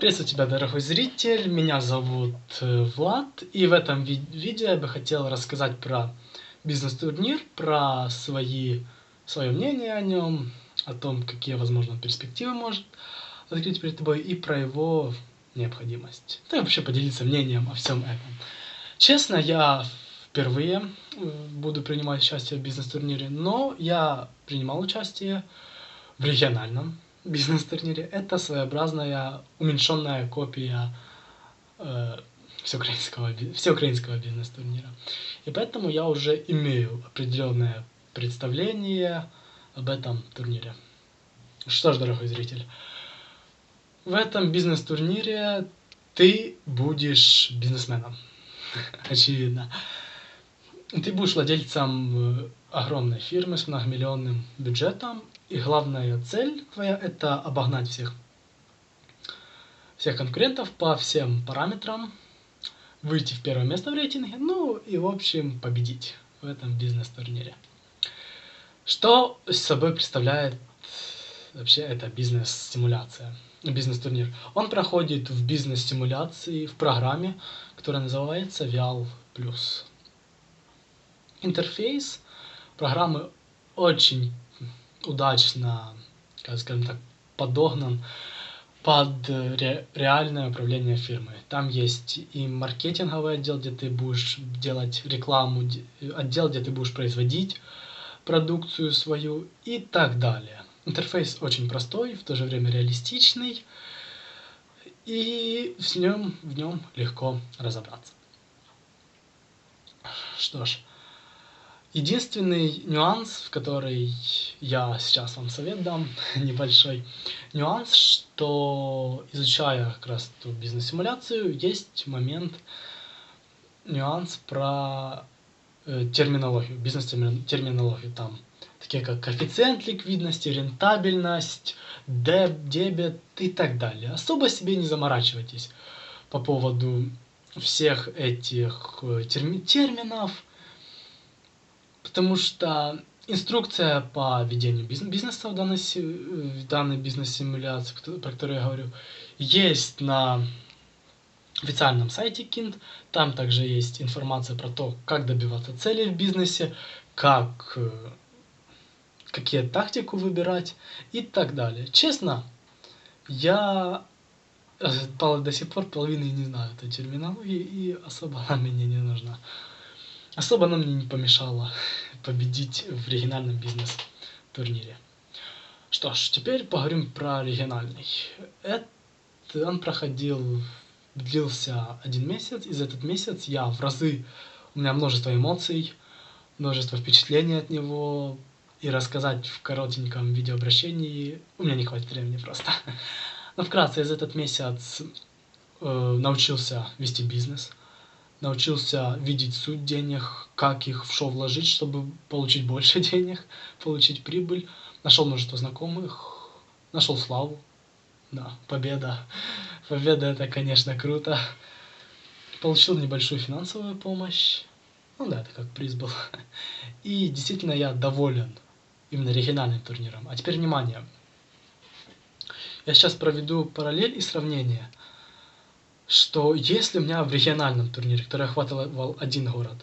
Приветствую тебя, дорогой зритель. Меня зовут э, Влад. И в этом ви- видео я бы хотел рассказать про бизнес-турнир, про свои, свое мнение о нем, о том, какие, возможно, перспективы может открыть перед тобой, и про его необходимость. Да и вообще поделиться мнением о всем этом. Честно, я впервые э, буду принимать участие в бизнес-турнире, но я принимал участие в региональном бизнес-турнире. Это своеобразная уменьшенная копия э, всеукраинского, всеукраинского бизнес-турнира. И поэтому я уже имею определенное представление об этом турнире. Что ж, дорогой зритель, в этом бизнес-турнире ты будешь бизнесменом. Очевидно. Ты будешь владельцем огромной фирмы с многомиллионным бюджетом, и главная цель твоя – это обогнать всех, всех конкурентов по всем параметрам, выйти в первое место в рейтинге, ну и, в общем, победить в этом бизнес-турнире. Что собой представляет вообще эта бизнес-симуляция, бизнес-турнир? Он проходит в бизнес-симуляции в программе, которая называется Vial Plus. Интерфейс программы очень удачно, как скажем так, подогнан под ре- реальное управление фирмой. Там есть и маркетинговый отдел, где ты будешь делать рекламу, де- отдел, где ты будешь производить продукцию свою и так далее. Интерфейс очень простой, в то же время реалистичный, и в нем, в нем легко разобраться. Что ж, единственный нюанс, в который я сейчас вам совет дам, небольшой нюанс, что изучая как раз эту бизнес-симуляцию, есть момент, нюанс про э, терминологию, бизнес-терминологию там. Такие как коэффициент ликвидности, рентабельность, деб, дебет и так далее. Особо себе не заморачивайтесь по поводу всех этих э, терми- терминов, потому что инструкция по ведению биз- бизнеса в данной, в данной бизнес-симуляции, про которую я говорю, есть на официальном сайте Kind. Там также есть информация про то, как добиваться целей в бизнесе, как, э, какие тактику выбирать и так далее. Честно, я э, до сих пор половины не знаю этой терминологии, и особо она мне не нужна. Особо она мне не помешала победить в региональном бизнес-турнире. Что ж, теперь поговорим про региональный. Это он проходил, длился один месяц, и за этот месяц я в разы, у меня множество эмоций, множество впечатлений от него, и рассказать в коротеньком видеообращении у меня не хватит времени просто. Но вкратце, я за этот месяц э, научился вести бизнес, научился видеть суть денег, как их в шоу вложить, чтобы получить больше денег, получить прибыль. Нашел множество знакомых, нашел славу. Да, победа. Победа это, конечно, круто. Получил небольшую финансовую помощь. Ну да, это как приз был. И действительно я доволен именно региональным турниром. А теперь внимание. Я сейчас проведу параллель и сравнение что если у меня в региональном турнире, который охватывал один город,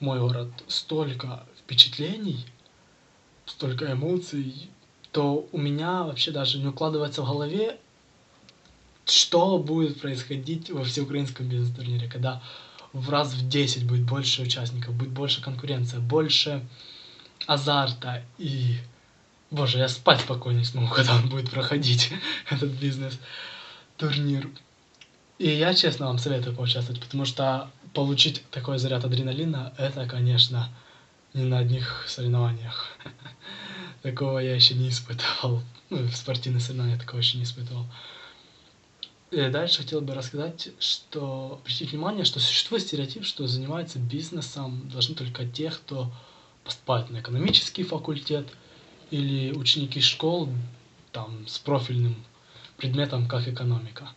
мой город, столько впечатлений, столько эмоций, то у меня вообще даже не укладывается в голове, что будет происходить во всеукраинском бизнес-турнире, когда в раз в 10 будет больше участников, будет больше конкуренция, больше азарта и... Боже, я спать спокойно смогу, когда он будет проходить, этот бизнес-турнир. И я честно вам советую поучаствовать, потому что получить такой заряд адреналина, это, конечно, не на одних соревнованиях. Такого я еще не испытывал. Ну, в спортивных соревнованиях такого еще не испытывал. И дальше хотел бы рассказать, что обратить внимание, что существует стереотип, что занимается бизнесом должны только те, кто поступает на экономический факультет или ученики школ там, с профильным предметом, как экономика.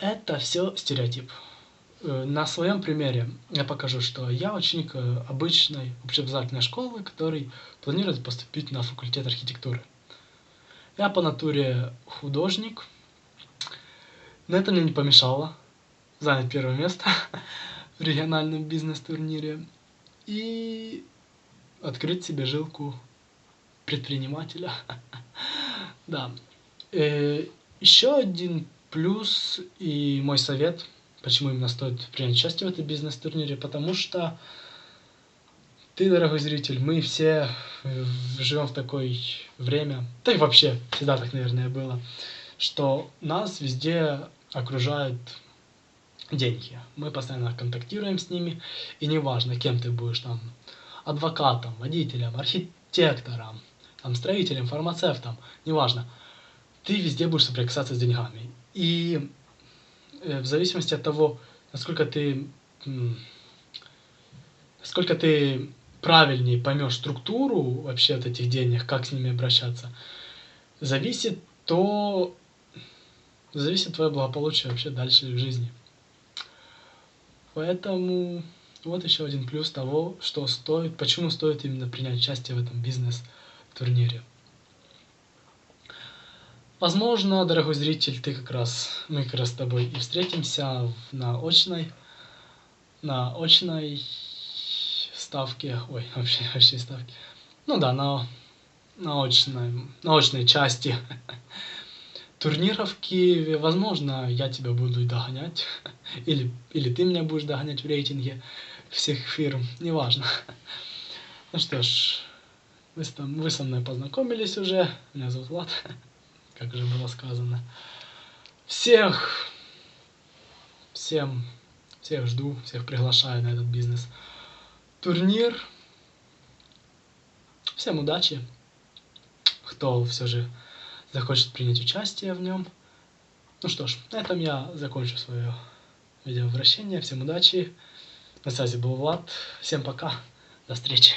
Это все стереотип. Э, На своем примере я покажу, что я ученик э, обычной общеобразовательной школы, который планирует поступить на факультет архитектуры. Я по натуре художник, Но это мне не помешало занять первое место в региональном бизнес-турнире и открыть себе жилку предпринимателя. Да. Э, еще один плюс и мой совет, почему именно стоит принять участие в этом бизнес-турнире, потому что ты, дорогой зритель, мы все живем в такое время, да и вообще всегда так, наверное, было, что нас везде окружают деньги. Мы постоянно контактируем с ними, и неважно, кем ты будешь там, адвокатом, водителем, архитектором, там, строителем, фармацевтом, неважно, ты везде будешь соприкасаться с деньгами. И э, в зависимости от того, насколько ты, насколько ты правильнее поймешь структуру вообще от этих денег, как с ними обращаться, зависит то, зависит твое благополучие вообще дальше в жизни. Поэтому вот еще один плюс того, что стоит, почему стоит именно принять участие в этом бизнес-турнире. Возможно, дорогой зритель, ты как раз, мы как раз с тобой и встретимся на очной, на очной ставке, ой, вообще, вообще ставке, ну да, на, на очной, на очной части турнира в Киеве. Возможно, я тебя буду догонять, или, или ты меня будешь догонять в рейтинге всех фирм, неважно. Ну что ж, вы, вы со мной познакомились уже, меня зовут Влад как уже было сказано. Всех, всем, всех жду, всех приглашаю на этот бизнес. Турнир. Всем удачи, кто все же захочет принять участие в нем. Ну что ж, на этом я закончу свое видеообращение. Всем удачи. На связи был Влад. Всем пока. До встречи.